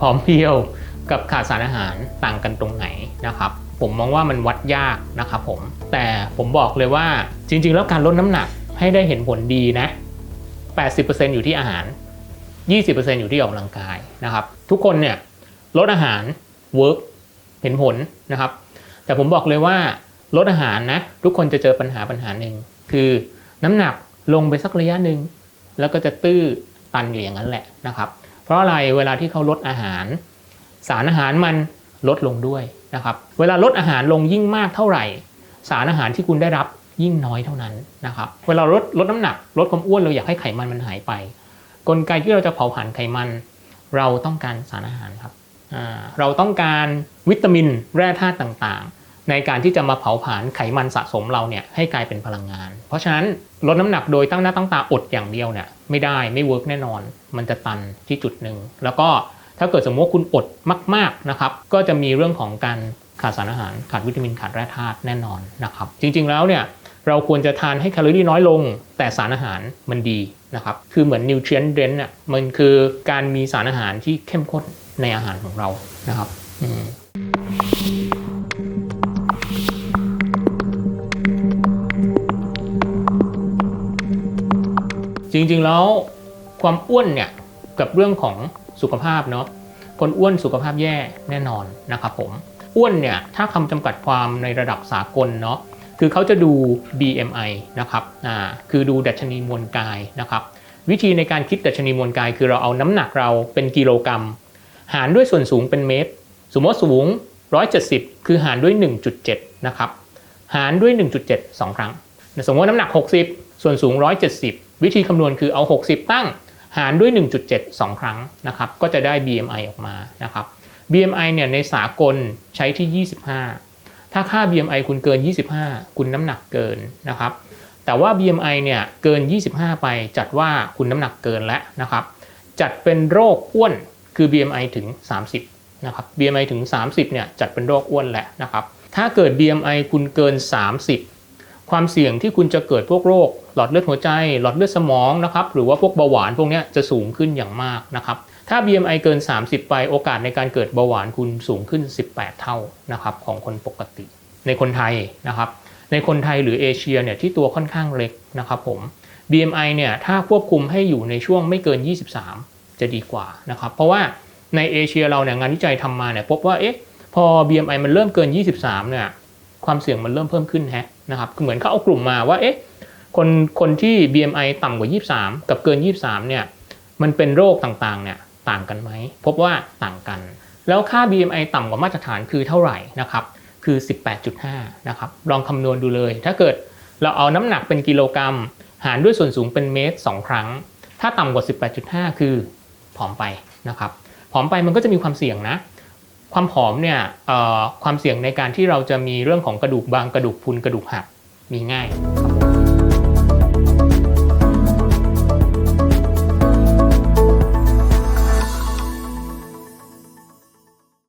ผอมเพรียวกับขาดสารอาหารต่างกันตรงไหนนะครับ ผมมองว่ามันวัดยากนะครับผม แต่ผมบอกเลยว่าจริง ๆ แล้วการลดน้ำหนักให้ได้เห็นผลดีนะ 80%อยู่ที่อาหาร 20%อยู่ที่ออกกำลังกายนะครับ ทุกคนเนี่ยลดอาหารเวิร์กเห็นผลนะครับ แต่ผมบอกเลยว่าลดอาหารนะ ทุกคนจะเจอปัญหาปัญหาหนึ่งคือน้ำหนักลงไปสักระยะหนึ่งแล้วก็จะตื้อตันอยู่อย่างนั้นแหละนะครับ เพราะอะไรเวลาที่เขาลดอาหาร สารอาหารมันลดลงด้วยนะครับเวลาลดอาหารลงยิ่งมากเท่าไหร่ สารอาหารที่คุณได้รับยิ่งน้อยเท่านั้นนะครับเวลาลดลดน้ำหนักลดความอ้วนเราอยากให้ไขมันมันหายไป กลไกที่เราจะเผาผลาญไขมัน เราต้องการสารอาหารครับเราต้องการวิตามินแร่ธาตุต่างๆ ในการที่จะมาเผาผลาญไขมันสะสมเราเนี่ยให้กลายเป็นพลังงาน เพราะฉะนั้นลดน้ำหนักโดยตั้งหน้าตั้งตาอดอย่างเดียวเนี่ย ไม่ได้ไม่เวิร์กแน่นอน มันจะตันที่จุดหนึ่ง แล้วก็ถ้าเกิดสมมติว่าคุณอดมาก ๆนะครับ ก็จะมีเรื่องของการขาดสารอาหาร ขาดวิตามินขาดแร่ธาตุแน่นอนนะครับ จริงๆแล้วเนี่ยเราควรจะทานให้แคลอรี่น้อยลง แต่สารอาหารมันดีนะครับ คือเหมือนนิวเทรียนเดนอะมันคือการมีสารอาหารที่เข้มข้นในอาหารของเรานะครับ จริงๆแล้วความอ้วนเนี่ยกับเรื่องของสุขภาพเนาะคนอ้วนสุขภาพแย่แน่นอนนะครับผมอ้วนเนี่ยถ้าคำจำกัดความในระดับสากลเนาะคือเขาจะดู BMI นะครับอ่าคือดูดัชนีมวลกายนะครับวิธีในการคิดดัชนีมวลกาย คือเราเอาน้ำหนักเราเป็นกิโลกรัม หารด้วยส่วนสูงเป็นเมตร สมมติสูง 170 คือหารด้วย 1.7 นะครับ หารด้วย 1.7 2 ครั้ง สมมติน้ำหนัก 60 ส่วนสูง 170 วิธีคำนวณคือเอา 60 ตั้งหารด้วย 1.7 2 ครั้งนะครับก็จะได้ BMI ออกมานะครับ BMI เนี่ยในสากลใช้ที่ 25 ถ้าค่า BMI คุณเกิน 25 คุณน้ำหนักเกินนะครับ แต่ว่า BMI เนี่ยเกิน 25 ไปจัดว่าคุณน้ำหนักเกินแล้วนะครับ จัดเป็นโรคอ้วนคือ BMI ถึง 30นะครับ BMI ถึง 30เนี่ยจัดเป็นโรคอ้วนแหละนะครับ ถ้าเกิด BMI คุณเกิน 30 ความเสี่ยงที่คุณจะเกิดพวกโรค หลอดเลือดหัวใจ หลอดเลือดสมองนะครับหรือว่าพวกเบาหวานพวกนี้จะสูงขึ้นอย่างมากนะครับถ้า BMI เกิน 30 ไปโอกาสในการเกิดเบาหวานคุณสูงขึ้น 18 เท่านะครับของคนปกติ ในคนไทยนะครับในคนไทยหรือเอเชียเนี่ยที่ตัวค่อนข้างเล็กนะครับผม BMI เนี่ยถ้าควบคุมให้อยู่ในช่วงไม่เกิน 23 จะดีกว่านะครับเพราะว่าในเอเชียเราเนี่ยงานวิจัยทำมาเนี่ยพบว่าเอ๊ะพอ BMI มันเริ่มเกิน 23 เนี่ย ความเสี่ยงมันเริ่มเพิ่มขึ้นฮะนะครับคือเหมือนเขาเอากลุ่มมาว่าเอ๊ะคนคนที่ BMI ต่ำกว่า 23 กับเกิน 23เนี่ยมันเป็นโรคต่างๆเนี่ยต่างกันไหมพบว่าต่างกัน แล้วค่า BMI ต่ำกว่ามาตรฐานคือเท่าไหร่นะครับคือ 18.5นะครับลองคำนวณดูเลย ถ้าเกิดเราเอาน้ำหนักเป็นกิโลกรัม หารด้วยส่วนสูงเป็นเมตร 2 ครั้ง ถ้าต่ำกว่า 18.5 คือผอมไปนะครับผอมไปมันก็จะมีความเสี่ยงนะ ความผอมเนี่ยความเสี่ยงในการที่เราจะมีเรื่องของกระดูกบางกระดูกพุนกระดูกหักมีง่ายครับ